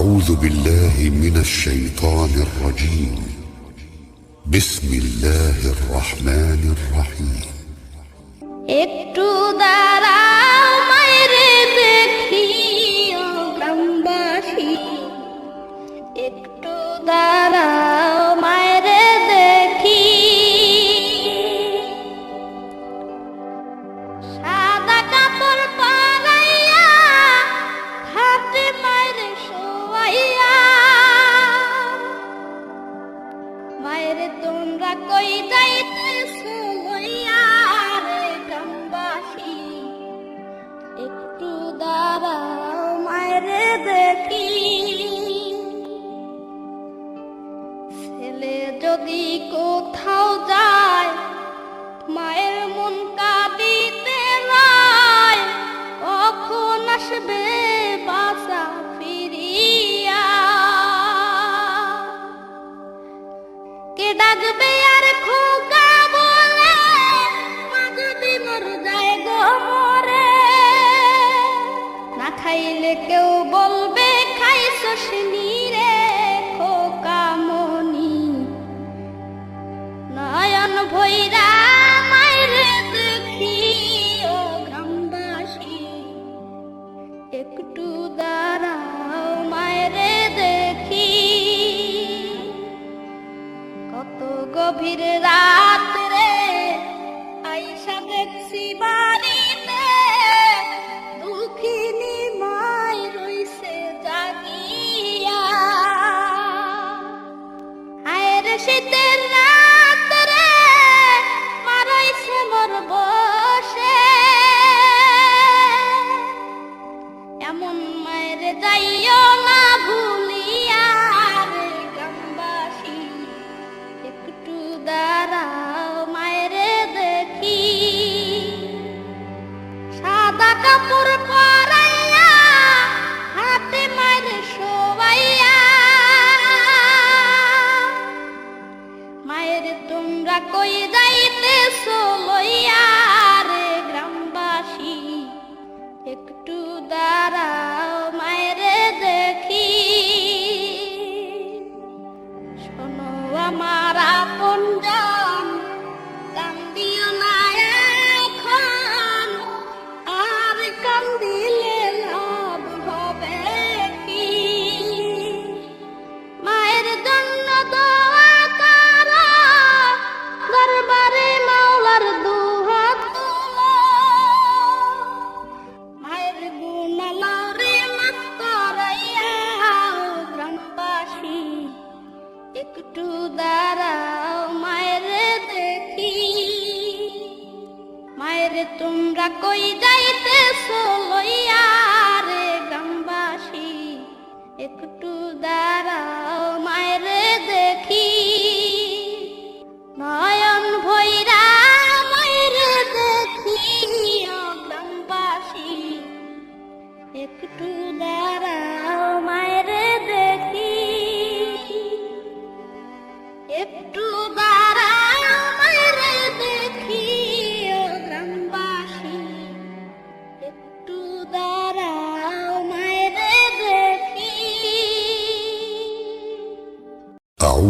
أعوذ بالله من الشيطان الرجيم بسم الله الرحمن الرحيم একটু দাঁড়াও তোমরা নয়ন ভৈরা যাইও না ভুলিয়া রে গ্রামবাসী, একটু দাঁড়াও মায়েরে দেখি। সাদা কাপড় পরাইয়া, হাতে মায়ের শোয়াইয়া মায়ের তোমরা কই যাইতেছো লইয়া রে গ্রামবাসী, একটু দাঁড়াও কই লইয়া রে গ্রামবাসী? একটু দাঁড়াও মায়ের দেখি। নয়ন ভৈরা মায়ের দেখি গ্রামবাসী। একটু দাঁড়াও মায়ের দেখি। একটু দাঁড়াও